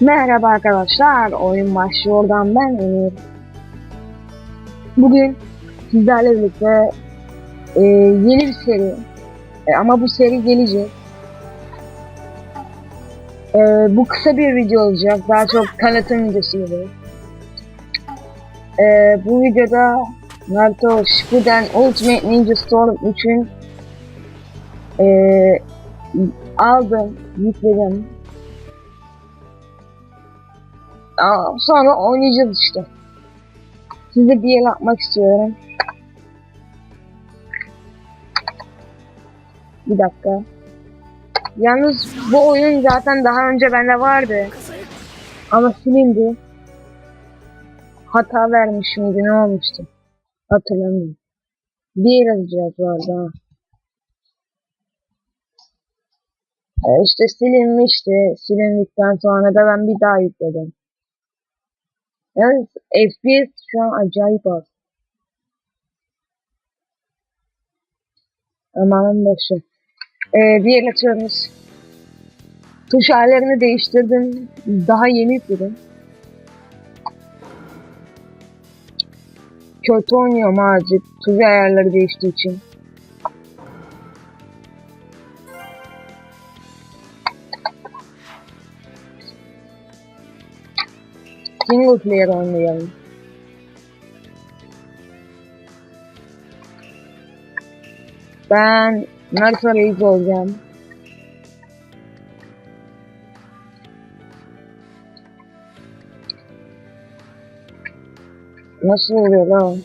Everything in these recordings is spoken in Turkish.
Merhaba arkadaşlar, oyun başlıyordan ben Emir. Bugün sizlerle birlikte e, yeni bir seri, E, ama bu seri gelecek. E, bu kısa bir video olacak, daha çok tanıtım videosu gibi. E, bu videoda Naruto Shippuden Ultimate Ninja Storm 3'ün e, aldım, yükledim. Aa, sonra oynayacağız işte. Size bir el atmak istiyorum. Bir dakika. Yalnız bu oyun zaten daha önce bende vardı. Ama silindi. Hata vermiş miydi ne olmuştu? Hatırlamıyorum. Bir el atacağız vardı ha. E işte silinmişti. Silindikten sonra da ben bir daha yükledim. Evet, FPS şu an acayip az. Amanın başı. Ee, el atıyoruz. Tuş ayarlarını değiştirdim. Daha yeni yükledim. Kötü oynuyorum azıcık. Tuş ayarları değiştiği için. Singleplayer only. Ban nursery program. Nursery alone.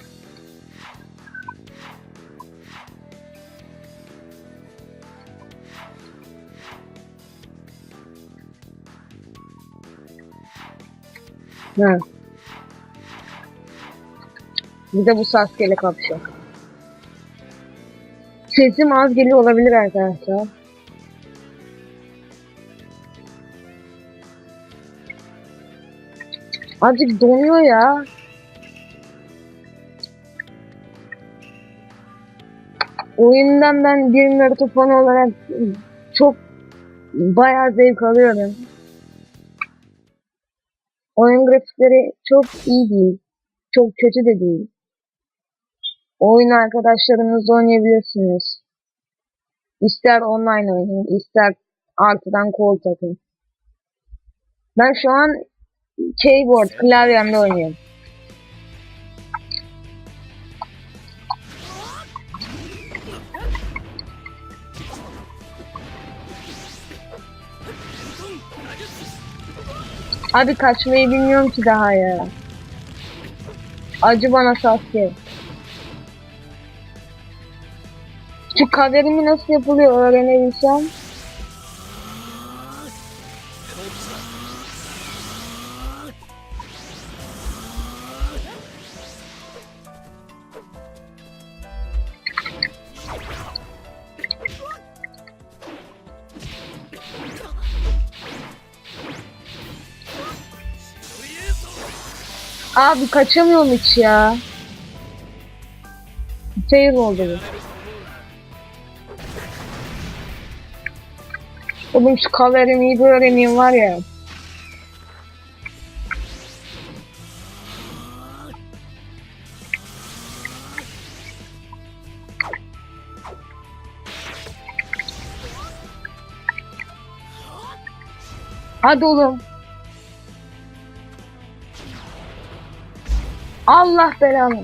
Ha. Bir de bu Sasuke ile kapışacak. Sesim az geliyor olabilir arkadaşlar. Azıcık donuyor ya. Oyundan ben bir Naruto fanı olarak çok bayağı zevk alıyorum. Oyun grafikleri çok iyi değil. Çok kötü de değil. Oyun arkadaşlarınızla oynayabilirsiniz. İster online oynayın, ister artıdan kol takın. Ben şu an keyboard, klavyemle oynuyorum. Abi kaçmayı bilmiyorum ki daha ya. Acı bana Sasuke. Şu kaderimi nasıl yapılıyor öğrenebilsem. Abi kaçamıyorum hiç ya. Fail oldu bu. Oğlum şu kaverimi iyi bir öğreneyim var ya. Hadi oğlum. Allah belanı.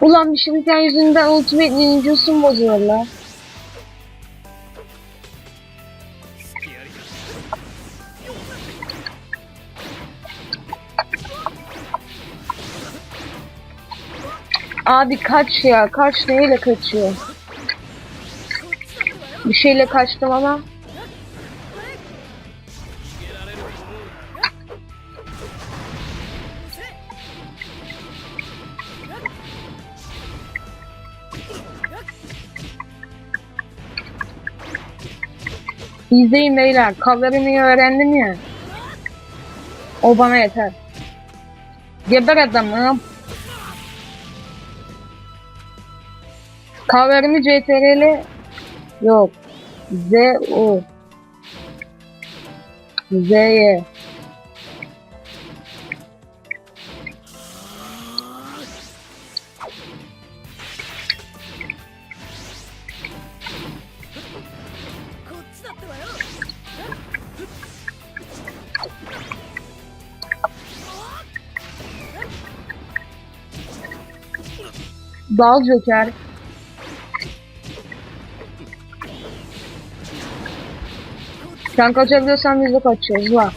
Ulan bir şimdiden yüzünden Ultimate Ninja'sın bozuyorlar. Abi kaç ya kaç neyle kaçıyor? Bir şeyle kaçtım ama. İzleyin beyler. Cover'ını öğrendim ya. O bana yeter. Geber adamı. Cover'ını CTRL yok. Z U Z'ye Dal Joker. Sen kaçabiliyorsan biz de kaçıyoruz la.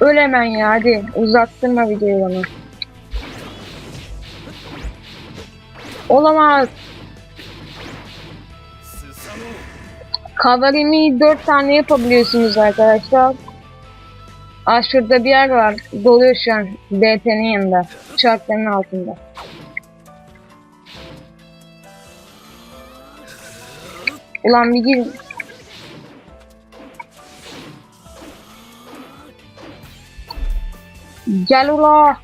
Öl hemen ya hadi uzattırma videoyu bana. Olamaz. Kavarimi 4 tane yapabiliyorsunuz arkadaşlar. Aa şurada bir yer var. Doluyor şu an. DT'nin yanında. Çarkların altında. Ulan bir gir. Gel ula.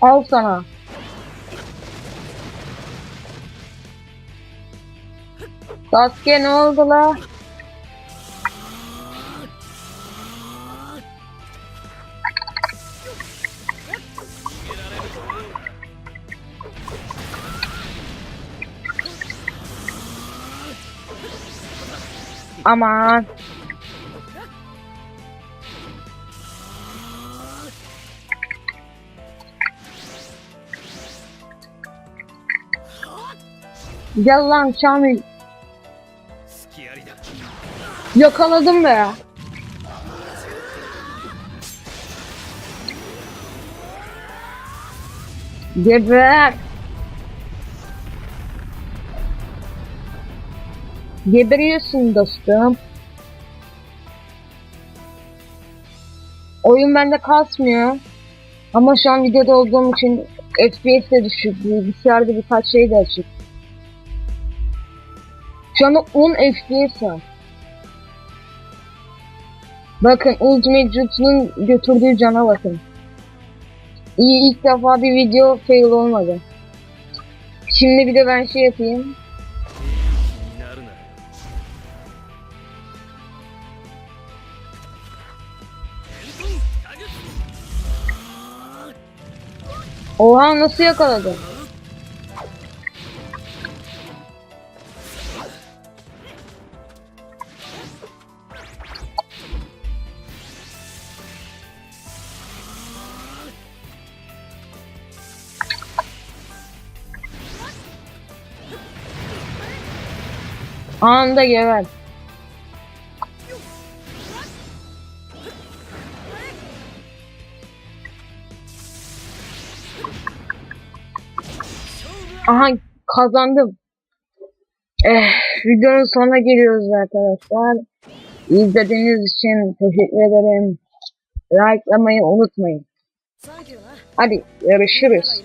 Al sana. Sasuke ne oldu la? Aman. Gel lan Şamil. Yakaladım be. Geber. Geberiyorsun dostum. Oyun bende kasmıyor. Ama şu an videoda olduğum için FPS de düşük. Bilgisayarda birkaç şey de açık. Şu anda 10 FPS var. Bakın Ultimate Jutsu'nun götürdüğü cana bakın. İyi ilk defa bir video fail olmadı. Şimdi bir de ben şey yapayım. Oha nasıl yakaladı? Anında geber. Aha kazandım. Eh, videonun sonuna geliyoruz arkadaşlar. İzlediğiniz için teşekkür ederim. Likelamayı unutmayın. Hadi yarışırız.